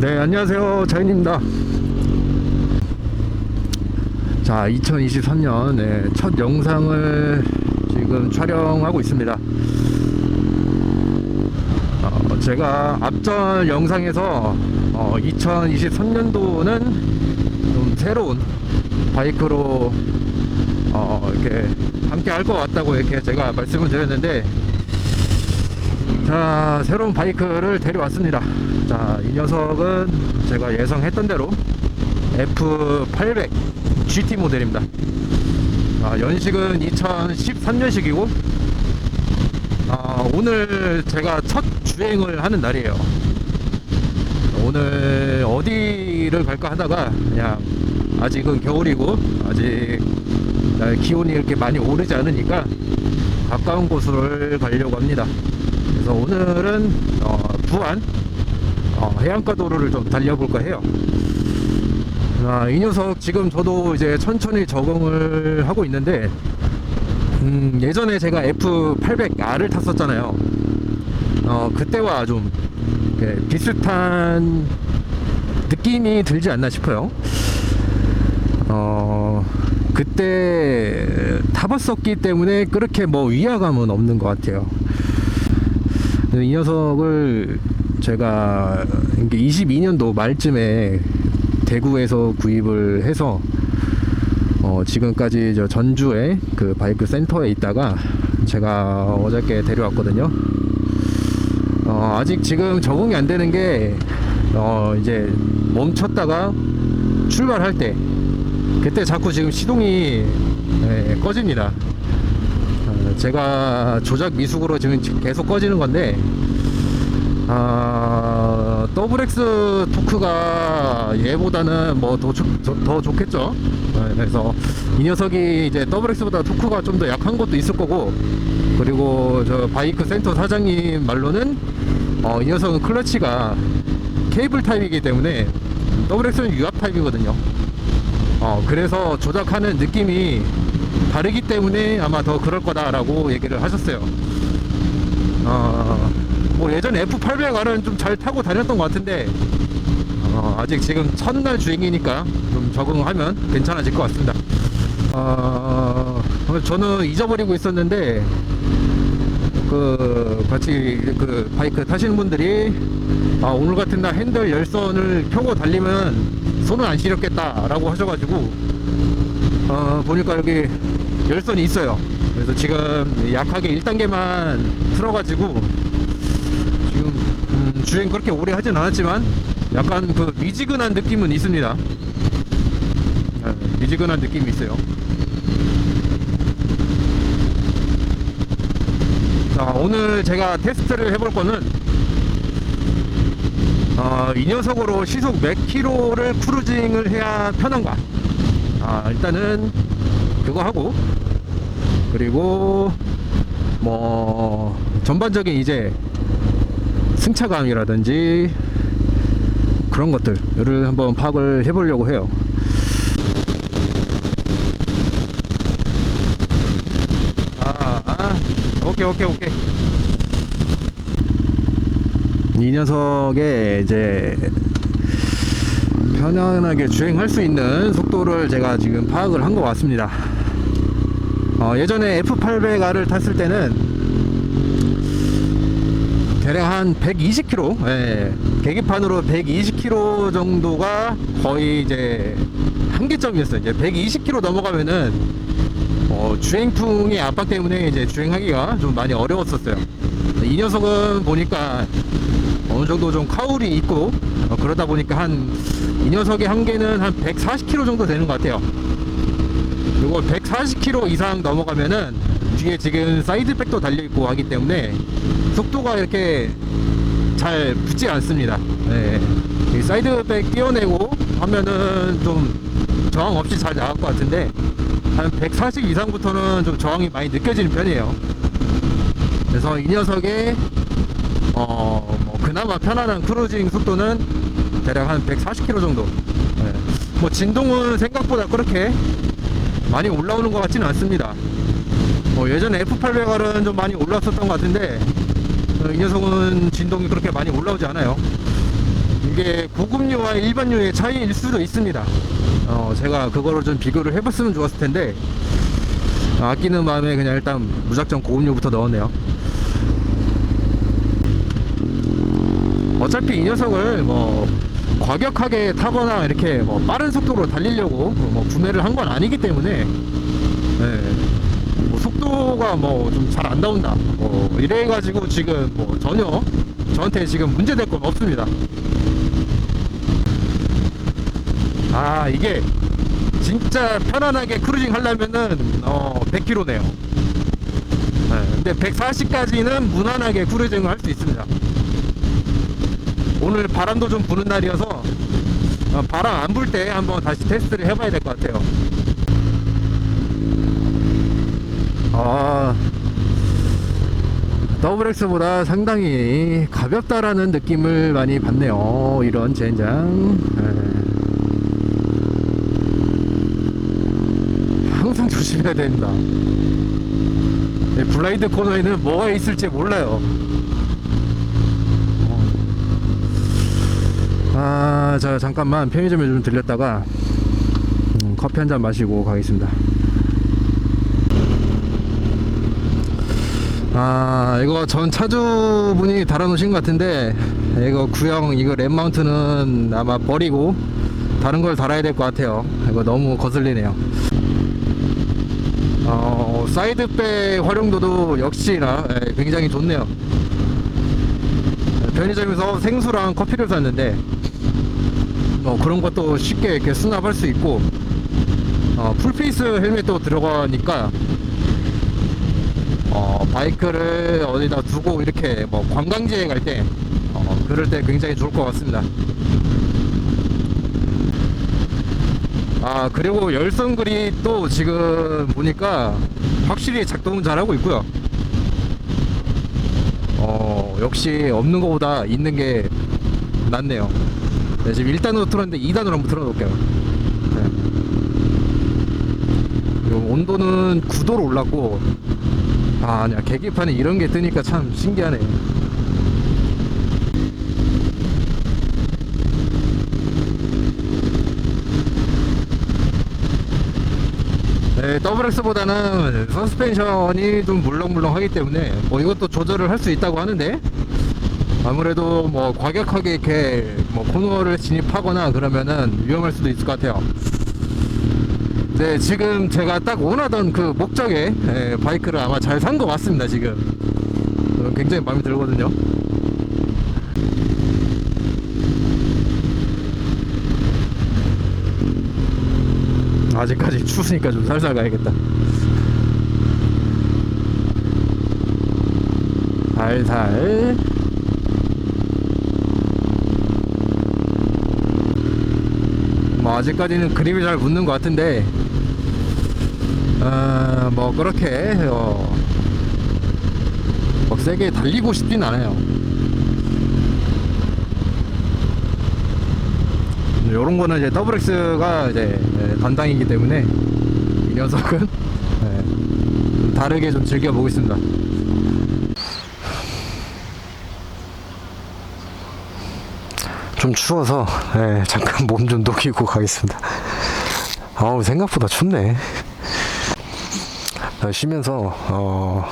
네, 안녕하세요. 자인입니다. 자, 2023년 네, 첫 영상을 지금 촬영하고 있습니다. 어, 제가 앞전 영상에서 어, 2023년도는 좀 새로운 바이크로 어, 이렇게 함께 할 것 같다고 이렇게 제가 말씀을 드렸는데 자 새로운 바이크를 데려왔습니다 자 이 녀석은 제가 예상했던 대로 F800 GT 모델입니다. 아, 연식은 2013년식이고 아, 오늘 제가 첫 주행을 하는 날이에요. 오늘 어디를 갈까 하다가 그냥 아직은 겨울이고 아직 기온이 이렇게 많이 오르지 않으니까 가까운 곳을 가려고 합니다. 그래서 오늘은 어, 부안 어, 해안가 도로를 좀 달려볼까 해요. 아, 이 녀석 지금 저도 이제 천천히 적응을 하고 있는데 음, 예전에 제가 F800R을 탔었잖아요. 어, 그때와 좀 이렇게 비슷한 느낌이 들지 않나 싶어요. 어, 그때 타봤었기 때문에 그렇게 뭐 위화감은 없는 것 같아요. 이 녀석을 제가 22년도 말쯤에 대구에서 구입을 해서 어 지금까지 저 전주에 그 바이크 센터에 있다가 제가 어저께 데려왔거든요. 어 아직 지금 적응이 안 되는 게 어 이제 멈췄다가 출발할 때 그때 자꾸 지금 시동이 예, 꺼집니다. 어, 제가 조작 미숙으로 지금 계속 꺼지는 건데 아 더블X 토크가 얘보다는 뭐 더 더 좋겠죠. 네, 그래서 이 녀석이 이제 더블X보다 토크가 좀 더 약한 것도 있을 거고 그리고 저 바이크 센터 사장님 말로는 어, 이 녀석은 클러치가 케이블 타입이기 때문에 더블X는 유압 타입이거든요. 어, 그래서 조작하는 느낌이 다르기 때문에 아마 더 그럴 거다라고 얘기를 하셨어요. 어, 뭐 예전에 F800R은 좀 잘 타고 다녔던 것 같은데 어, 아직 지금 첫날 주행이니까 좀 적응하면 괜찮아질 것 같습니다. 어, 저는 잊어버리고 있었는데 그 같이 그 바이크 타시는 분들이 아, 오늘 같은 날 핸들 열선을 켜고 달리면 손은 안 시렵겠다라고 하셔가지고 어, 보니까 여기 열선이 있어요. 그래서 지금 약하게 1단계만 틀어가지고 주행 그렇게 오래 하진 않았지만 약간 그 미지근한 느낌은 있습니다. 네, 미지근한 느낌이 있어요. 자, 오늘 제가 테스트를 해볼 거는 어, 이 녀석으로 시속 몇 킬로를 크루징을 해야 편한가? 아, 일단은 그거 하고 그리고 뭐 전반적인 이제 승차감이라든지 그런 것들을 한번 파악을 해보려고 해요. 아, 아, 오케이, 오케이, 오케이. 이 녀석의 이제 편안하게 주행할 수 있는 속도를 제가 지금 파악을 한 것 같습니다. 어, 예전에 F800R을 탔을 때는 대략 한 120km, 예, 계기판으로 120km 정도가 거의 이제 한계점이었어요. 이제 120km 넘어가면은 어, 주행풍의 압박 때문에 이제 주행하기가 좀 많이 어려웠었어요. 이 녀석은 보니까 어느 정도 좀 카울이 있고 어, 그러다 보니까 한 이 녀석의 한계는 한 140km 정도 되는 것 같아요. 그리고 140km 이상 넘어가면은 뒤에 지금 사이드백도 달려 있고 하기 때문에 속도가 이렇게 잘 붙지 않습니다. 네. 이 사이드백 띄어내고 하면은 좀 저항 없이 잘 나갈 것 같은데 한 140 이상부터는 좀 저항이 많이 느껴지는 편이에요. 그래서 이 녀석의 어, 뭐 그나마 편안한 크루징 속도는 대략 한 140km 정도. 네. 뭐 진동은 생각보다 그렇게 많이 올라오는 것 같지는 않습니다. 뭐 예전에 F800R은 좀 많이 올랐었던 것 같은데 어, 이 녀석은 진동이 그렇게 많이 올라오지 않아요. 이게 고급류와 일반류의 차이일 수도 있습니다. 어, 제가 그거를 좀 비교를 해봤으면 좋았을 텐데 아끼는 마음에 그냥 일단 무작정 고급류부터 넣었네요. 어차피 이 녀석을 뭐 과격하게 타거나 이렇게 뭐 빠른 속도로 달리려고 뭐 구매를 한 건 아니기 때문에 속도가 뭐 좀 잘 안 나온다. 뭐 이래 가지고 지금 뭐 전혀 저한테 지금 문제될 건 없습니다. 아 이게 진짜 편안하게 크루징 하려면은 어 100km네요. 네, 근데 140까지는 무난하게 크루징을 할 수 있습니다. 오늘 바람도 좀 부는 날이어서 어, 바람 안 불 때 한번 다시 테스트를 해봐야 될 것 같아요 아 더블엑스보다 상당히 가볍다라는 느낌을 많이 받네요 이런 젠장. 예. 항상 조심해야 된다. 예, 블라인드 코너에는 뭐가 있을지 몰라요. 아, 자, 잠깐만. 편의점에 좀 들렸다가 음, 커피 한 잔 마시고 가겠습니다. 아, 이거 전 차주분이 달아놓으신 것 같은데, 이거 구형, 이거 랩 마운트는 아마 버리고 다른 걸 달아야 될 것 같아요. 이거 너무 거슬리네요. 어, 사이드백 활용도도 역시나 예, 굉장히 좋네요. 편의점에서 생수랑 커피를 샀는데 뭐 그런 것도 쉽게 이렇게 수납할 수 있고 어, 풀페이스 헬멧도 들어가니까 어, 바이크를 어디다 두고 이렇게 뭐 관광지에 갈 때 어, 그럴 때 굉장히 좋을 것 같습니다. 아 그리고 열선 그립도 지금 보니까 확실히 작동은 잘하고 있고요. 어 역시 없는 것보다 있는 게 낫네요. 네, 지금 1단으로 틀었는데 2단으로 한번 틀어놓을게요. 네. 온도는 9도로 올랐고 아 아니야 계기판에 이런 게 뜨니까 참 신기하네. 네, WX보다는 서스펜션이 좀 물렁물렁하기 때문에 뭐 이것도 조절을 할 수 있다고 하는데 아무래도 뭐 과격하게 이렇게 뭐 코너를 진입하거나 그러면은 위험할 수도 있을 것 같아요. 네, 지금 제가 딱 원하던 그 목적의 예, 바이크를 아마 잘 산 것 같습니다, 지금. 어, 굉장히 마음에 들거든요. 아직까지 추우니까 좀 살살 가야겠다. 살살. 뭐 아직까지는 그립이 잘 붙는 것 같은데, 어, 뭐 그렇게 어, 뭐 세게 달리고 싶진 않아요. 요런 거는 이제 WX가 이제 예, 담당이기 때문에 이 녀석은 예, 좀 다르게 좀 즐겨 보겠습니다. 좀 추워서 예, 잠깐 몸 좀 녹이고 가겠습니다. 아우 생각보다 춥네. 아, 쉬면서 어,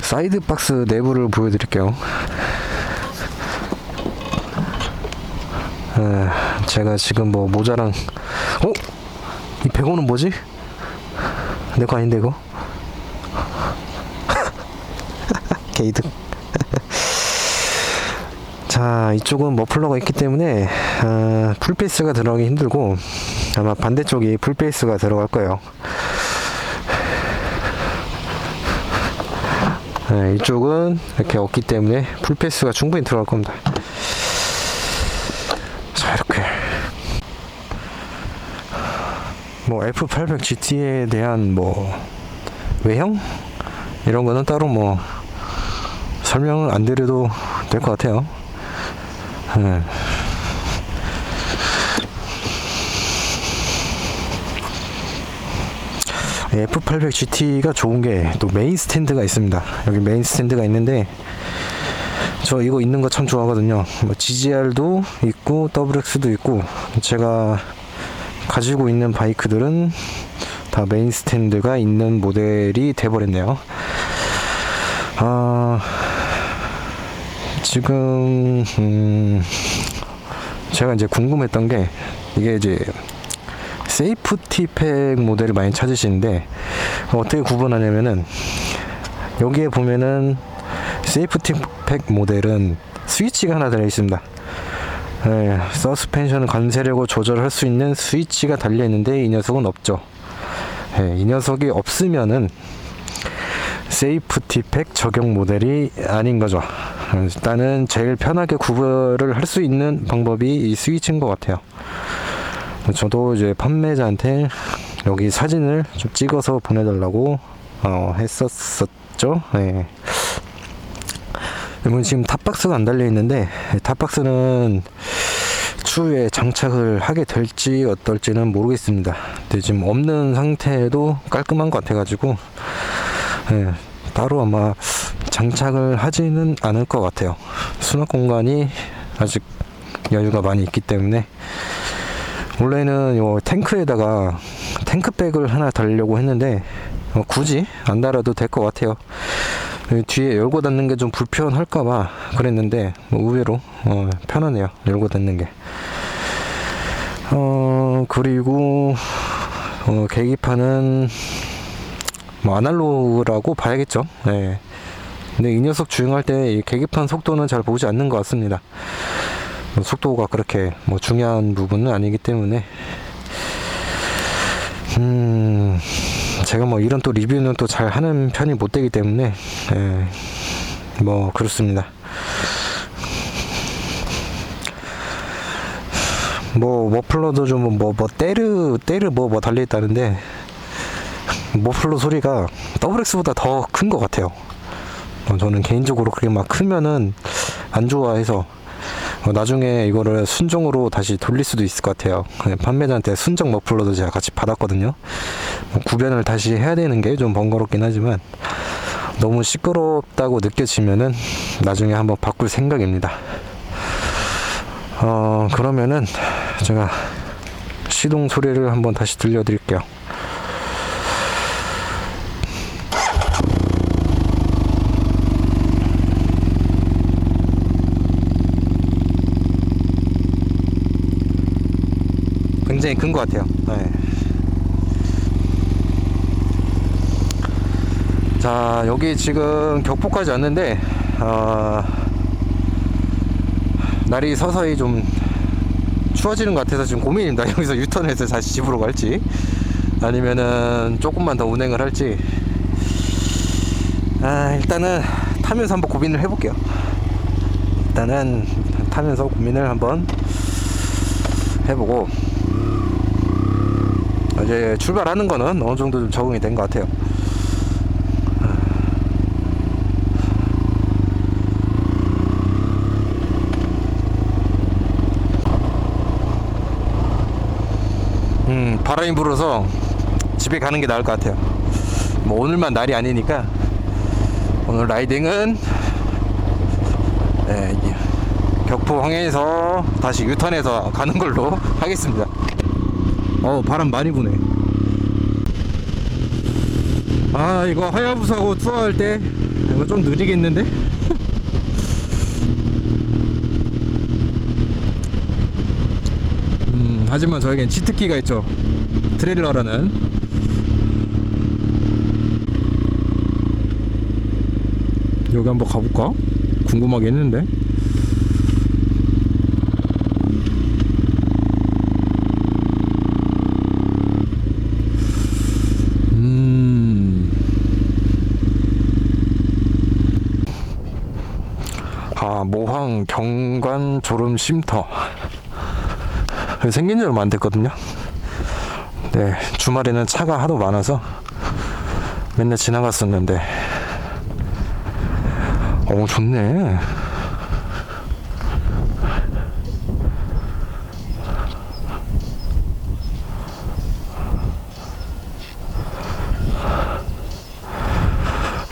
사이드 박스 내부를 보여드릴게요. 에, 제가 지금 뭐 모자랑 어? 이 100원은 뭐지? 내 거 아닌데 이거? 게이드 자 이쪽은 머플러가 있기 때문에 아, 풀페이스가 들어가기 힘들고 아마 반대쪽이 풀페이스가 들어갈 거예요 네, 이쪽은 이렇게 없기 때문에 풀페이스가 충분히 들어갈 겁니다 자 이렇게 뭐 F800 GT에 대한 뭐 외형 이런 거는 따로 뭐 설명을 안 드려도 될 것 같아요. 네. F800 GT가 좋은 게 또 메인 스탠드가 있습니다. 여기 메인 스탠드가 있는데 저 이거 있는 거 참 좋아하거든요. 뭐 GGR도 있고 WX도 있고 제가 가지고 있는 바이크들은 다 메인 스탠드가 있는 모델이 돼버렸네요. 아 지금 음, 제가 이제 궁금했던 게 이게 이제 세이프티 팩 모델을 많이 찾으시는데 어떻게 구분하냐면은 여기에 보면은 세이프티 팩 모델은 스위치가 하나 달려 있습니다. 네, 서스펜션 관세력을 조절할 수 있는 스위치가 달려 있는데 이 녀석은 없죠. 네, 이 녀석이 없으면은 세이프티 팩 적용 모델이 아닌 거죠. 일단은 제일 편하게 구별을 할 수 있는 방법이 이 스위치인 것 같아요. 저도 이제 판매자한테 여기 사진을 좀 찍어서 보내달라고 어, 했었었죠. 네. 이건 지금 탑박스가 안 달려 있는데 탑박스는 추후에 장착을 하게 될지 어떨지는 모르겠습니다. 근데 지금 없는 상태도 깔끔한 것 같아가지고 예, 따로 아마 장착을 하지는 않을 것 같아요. 수납 공간이 아직 여유가 많이 있기 때문에 원래는 요 탱크에다가 탱크백을 하나 달려고 했는데 어, 굳이 안 달아도 될 것 같아요. 이 뒤에 열고 닫는 게 좀 불편할까봐 그랬는데 뭐 의외로 어, 편하네요. 열고 닫는 게. 어 그리고 어, 계기판은 뭐 아날로그라고 봐야겠죠. 네. 근데 이 녀석 주행할 때 이 계기판 속도는 잘 보지 않는 것 같습니다. 뭐 속도가 그렇게 뭐 중요한 부분은 아니기 때문에 음 제가 뭐 이런 또 리뷰는 또 잘 하는 편이 못 되기 때문에 예, 뭐 그렇습니다. 뭐 머플러도 좀뭐뭐 때르 때르 뭐 뭐 달려 있다는데 머플러 소리가 WX보다 더 큰 것 같아요. 어, 저는 개인적으로 그렇게 막 크면은 안 좋아해서 어, 나중에 이거를 순정으로 다시 돌릴 수도 있을 것 같아요. 네, 판매자한테 순정 머플러도 제가 같이 받았거든요. 뭐 구변을 다시 해야 되는 게 좀 번거롭긴 하지만 너무 시끄럽다고 느껴지면은 나중에 한번 바꿀 생각입니다. 어, 그러면은 제가 시동 소리를 한번 다시 들려드릴게요. 굉장히 큰 것 같아요. 네. 자, 여기 지금 격포까지 왔는데, 어, 날이 서서히 좀 추워지는 것 같아서 지금 고민입니다. 여기서 유턴해서 다시 집으로 갈지, 아니면은 조금만 더 운행을 할지. 아, 일단은 타면서 한번 고민을 해볼게요. 일단은 타면서 고민을 한번 해보고, 이제 출발하는 거는 어느 정도 좀 적응이 된 것 같아요. 음, 바람이 불어서 집에 가는 게 나을 것 같아요. 뭐 오늘만 날이 아니니까 오늘 라이딩은 네, 격포 항해에서 다시 유턴해서 가는 걸로 하겠습니다. 어 바람 많이 부네. 아 이거 하야부사고 투어할 때 이거 좀 느리겠는데? 음 하지만 저에겐 치트키가 있죠. 트레일러라는. 여기 한번 가볼까? 궁금하게 했는데 음. 아, 경관 졸음 쉼터. 생긴 지 얼마 안 됐거든요. 네, 주말에는 차가 하도 많아서 맨날 지나갔었는데. 어, 좋네.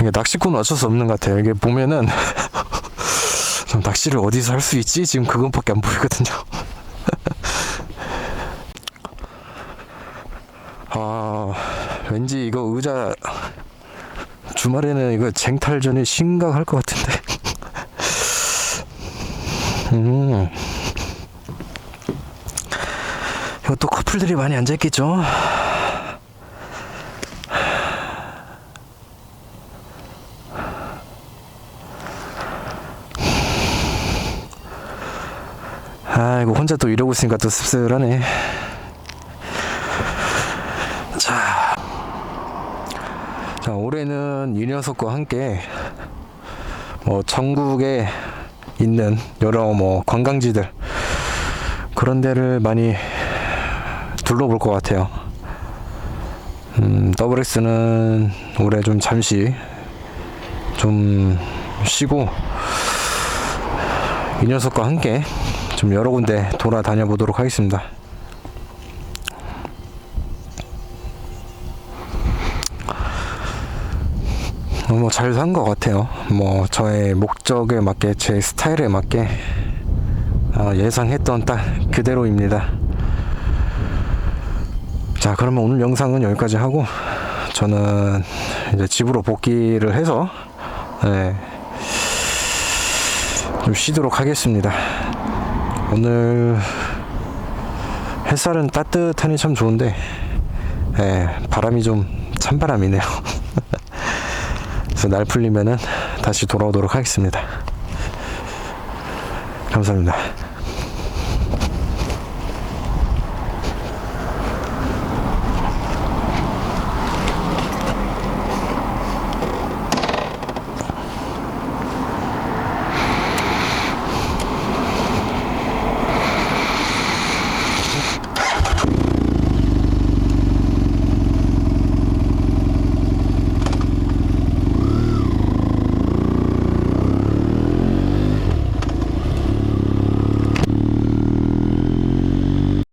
이게 낚시꾼은 어쩔 수 없는 것 같아요. 이게 보면은 그럼 낚시를 어디서 할 수 있지? 지금 그것밖에 안 보이거든요. 아, 왠지 이거 의자 주말에는 이거 쟁탈전이 심각할 것 같은데. 음. 이것도 커플들이 많이 앉아있겠죠? 혼자 또 이러고 있으니까 또 씁쓸하네. 자, 자 올해는 이 녀석과 함께 뭐 전국에 있는 여러 뭐 관광지들 그런 데를 많이 둘러볼 것 같아요. 음, 더블엑스는 올해 좀 잠시 좀 쉬고 이 녀석과 함께 좀 여러 군데 돌아다녀 보도록 하겠습니다. 어, 뭐잘 산 것 같아요. 뭐 저의 목적에 맞게 제 스타일에 맞게 어, 예상했던 딱 그대로입니다. 자 그러면 오늘 영상은 여기까지 하고 저는 이제 집으로 복귀를 해서 네, 좀 쉬도록 하겠습니다. 오늘 햇살은 따뜻하니 참 좋은데 예, 바람이 좀 찬바람이네요. 그래서 날 풀리면은 다시 돌아오도록 하겠습니다. 감사합니다.